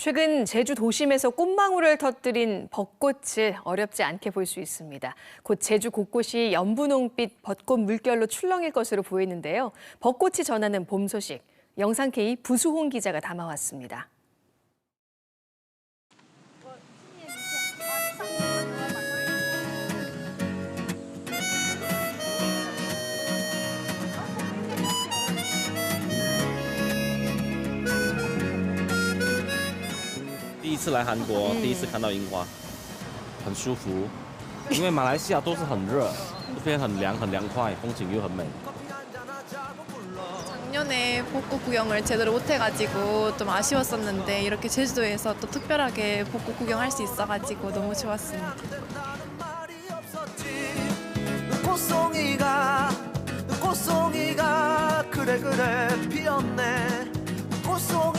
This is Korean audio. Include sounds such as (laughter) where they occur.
최근 제주 도심에서 꽃망울을 터뜨린 벚꽃을 어렵지 않게 볼 수 있습니다. 곧 제주 곳곳이 연분홍빛 벚꽃 물결로 출렁일 것으로 보이는데요. 벚꽃이 전하는 봄 소식, 영상 K 부수홍 기자가 담아왔습니다. 第一次来韩国，第一次看到樱花，很舒服。因为马来西亚都是很热，这边很凉很凉快，风景又很美。 (laughs) 작년에 벚꽃 구경을 제대로 못해가지고 좀 아쉬웠었는데 이렇게 제주도에서 또 특별하게 벚꽃 구경할 수 있어가지고 너무 좋았습니다. 말이 없었지 꽃송이가 꽃송이가 그래 그래 피었네 꽃송이